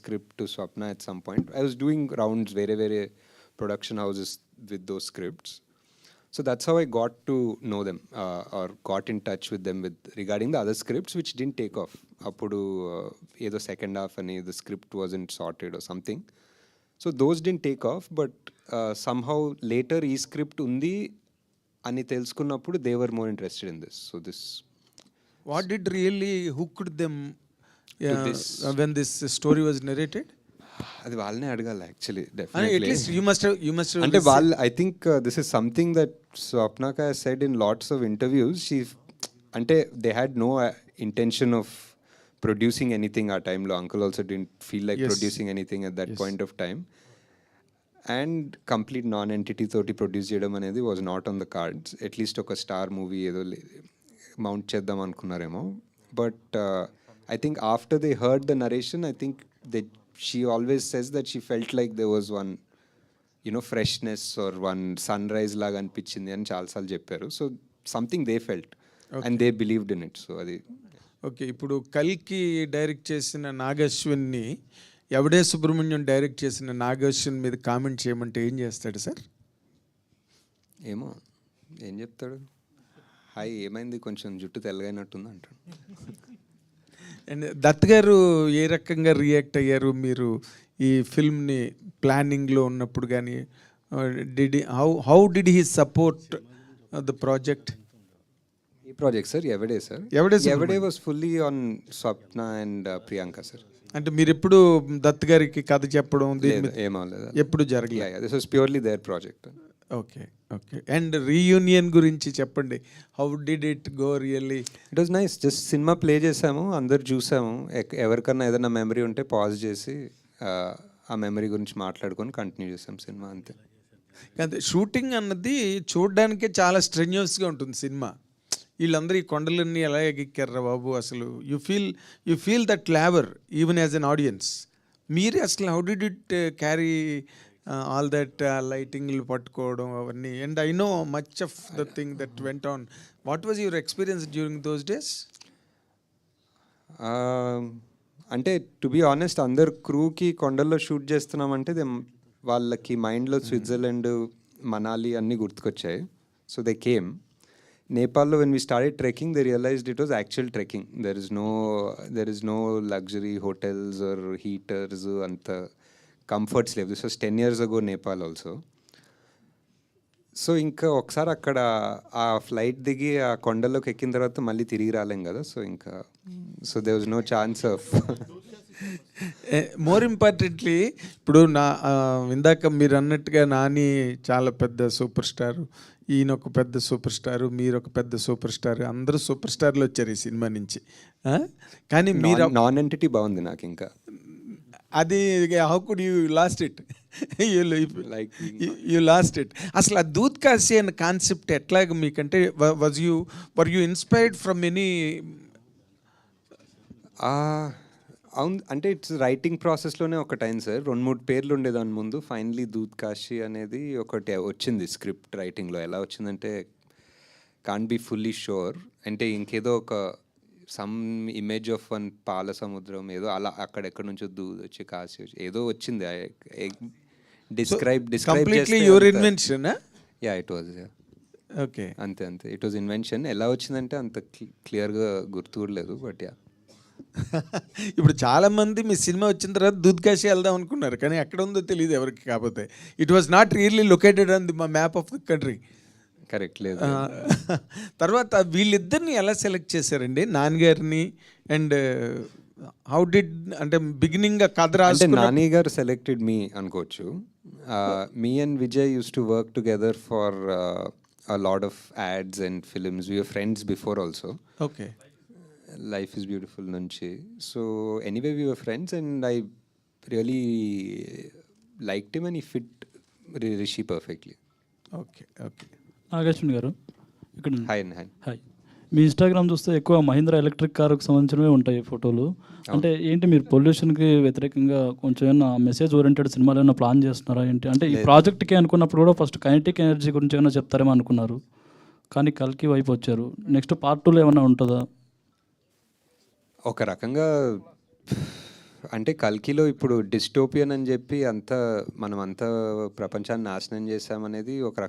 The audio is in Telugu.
script to Swapna at some point. I was doing rounds, very, very production houses with those scripts. So that's how I got to know them uh, or got in touch with them with regarding the other scripts which didn't take off. అప్పుడు uh, ఏదో సెకండ్ హాఫ్ అని the script was in sorted or something so those didn't take off but somehow later ఈ స్క్రిప్ట్ ఉంది అని తెలుసుకున్నప్పుడు they were more interested in this so this What did really hooked them when this story was narrated? అది వాళ్ళనే అడగాలి actually must have you must have అంటే వాళ్ళు I think this is something that స్వప్నక said in lots of interviews she అంటే they had no intention of producing anything ఆ టైంలో uncle also didn't feel like. Producing anything at that point of time and complete non entity తోటి ప్రొడ్యూస్ చేయడం అనేది was not on the cards at least ఒక స్టార్ మూవీ ఏదో మౌంట్ చేద్దాం అనుకున్నారేమో. But I think after they heard the narration I think they she always says that she felt like they was one you know freshness or one sunrise లాగా అనిపించింది అని చాలాసార్లు చెప్పారు so something they felt and they believed in it so అది ఓకే ఇప్పుడు కల్కి డైరెక్ట్ చేసిన నాగశ్వన్ని ఎవడే సుబ్రహ్మణ్యం డైరెక్ట్ చేసిన నాగశ్వన్ మీద కామెంట్ చేయమంటే ఏం చేస్తాడు సార్? ఏమో ఏం చెప్తాడు? హాయ్ ఏమైంది? కొంచెం జుట్టు తెల్లగైనట్టుంది అంటాడు. అండ్ దత్ గారు ఏ రకంగా రియాక్ట్ అయ్యారు? మీరు ఈ ఫిల్మ్ని ప్లానింగ్లో ఉన్నప్పుడు కానీ did how how did he support the project? ఈ ప్రాజెక్ట్ సార్ ఎవడే సార్? ఎవడే ఎవడే was fully on Swapna and Priyanka sir. అంటే మీరు ఎప్పుడు దత్ గారికి కథ చెప్పడం దీని లేదు ఏమవలేదు ఎప్పుడు జరగలేదు? This was purely their project okay okay. And reunion గురించి చెప్పండి. How did it go really it was nice just cinema play చేసాము అందరు చూసాము. ఎక్- ఎవరికన్నా ఏదైనా మెమరీ ఉంటే పాజ్ చేసి ఆ, మెమరీ గురించి మాట్లాడుకొని కంటిన్యూ చేసాం సినిమా అంతే. కాదు షూటింగ్ అన్నది చూడడానికే చాలా స్ట్రెన్యూస్గా ఉంటుంది సినిమా. వీళ్ళందరూ ఈ కొండలన్నీ ఎలా ఎగిక్కారా బాబు అసలు? You feel you feel that labour even as an audience మీరే అసలు how did it carry all that లైటింగ్లు పట్టుకోవడం అవన్నీ. And I know much of the thing that went on what was your experience during those days అంటే టు బి ఆనెస్ట్ అందరు క్రూకి కొండల్లో షూట్ చేస్తున్నామంటే దే వాళ్ళకి మైండ్లో స్విట్జర్లాండ్ మనాలి అన్నీ గుర్తుకొచ్చాయి. సో దే కేమ్ నేపాల్లో when we started trekking they realized it was actual trekking there is no there is no luxury hotels or heaters అంత కంఫర్ట్స్ లేవు. This was ten years ago Nepal also so ఇంకా ఒకసారి అక్కడ ఆ ఫ్లైట్ దిగి ఆ కొండలోకి ఎక్కిన తర్వాత మళ్ళీ తిరిగి రాలేం కదా? సో ఇంకా so they was no chance of more importantly ఇప్పుడు నా ఇందాక మీరు అన్నట్టుగా నాని చాలా పెద్ద సూపర్ స్టార్ ఈయన ఒక పెద్ద సూపర్ స్టార్ మీరు ఒక పెద్ద సూపర్ స్టార్ అందరూ సూపర్ స్టార్లు వచ్చారు ఈ సినిమా నుంచి? కానీ మీరు నాన్ ఎంటిటీ బాగుంది నాకు ఇంకా అది how could you lost it Like you lost it అసలు ఆ దూద్ కాశీ అనే కాన్సెప్ట్ ఎట్లాగ మీకంటే was you were you inspired from any అవును అంటే ఇట్స్ రైటింగ్ ప్రాసెస్లోనే ఒకటి అయింది సార్ రెండు మూడు పేర్లు ఉండేదాని ముందు ఫైనలీ దూద్ కాశీ అనేది ఒకటి వచ్చింది స్క్రిప్ట్ రైటింగ్లో ఎలా వచ్చిందంటే కాన్ బి ఫుల్లీ షోర్ అంటే ఇంకేదో ఒక సమ్ ఇమేజ్ ఆఫ్ వన్ పాల సముద్రం ఏదో అలా అక్కడెక్కడ నుంచో దూద్ వచ్చి కాశీ వచ్చి ఏదో వచ్చింది. Describe describe your invention yeah it was okay అంతే అంతే ఇట్ వాజ్ ఇన్వెన్షన్ ఎలా వచ్చిందంటే అంత క్లియర్గా గుర్తు కూడా లేదు బట్ యా ఇప్పుడు చాలా మంది మీ సినిమా వచ్చిన తర్వాత దూద్కాశి వెళ్దాం అనుకున్నారు కానీ ఎక్కడ ఉందో తెలియదు ఎవరికి కాకపోతే. It was not really located on the map of the country correct లేదు. తర్వాత వీళ్ళిద్దరిని ఎలా సెలెక్ట్ చేశారండి? నాన్నగారిని అండ్ హౌ డిడ్ అంటే బిగినింగ్ కథ రాసుకున్న నాని గారు సెలెక్టెడ్ మీ అనుకోవచ్చు. మీ and Vijay used to work together for lot of ads and films we're friends before also okay life is beautiful నుంచి so anyway we're friends and I really like Tim and ఈ ఫిట్ Rishi perfectly okay okay Nageshwan గారు. ఇక్కడ హాయ్ అండ్ హాయ్ హాయ్ మీ ఇన్స్టాగ్రామ్ చూస్తే ఎక్కువ మహీంద్రా ఎలక్ట్రిక్ కారుకు సంబంధించినవే ఉంటాయి ఫోటోలు. అంటే ఏంటి మీరు పొల్యూషన్కి వ్యతిరేకంగా కొంచెం ఏమైనా మెసేజ్ ఓరియంటెడ్ సినిమాలు ఏమైనా ప్లాన్ చేస్తున్నారా ఏంటి? అంటే ఈ ప్రాజెక్ట్కి అనుకున్నప్పుడు కూడా ఫస్ట్ కైనటిక్ ఎనర్జీ గురించి ఏమైనా చెప్తారేమో అనుకున్నారు. కానీ కల్కి వైపు వచ్చారు. నెక్స్ట్ పార్ట్ టూలో ఏమైనా ఉంటుందా? ఒక రకంగా అంటే కల్కిలో ఇప్పుడు డిస్టోపియన్ అని చెప్పి అంత మనం అంతా ప్రపంచాన్ని నాశనం చేసామనేది ఒక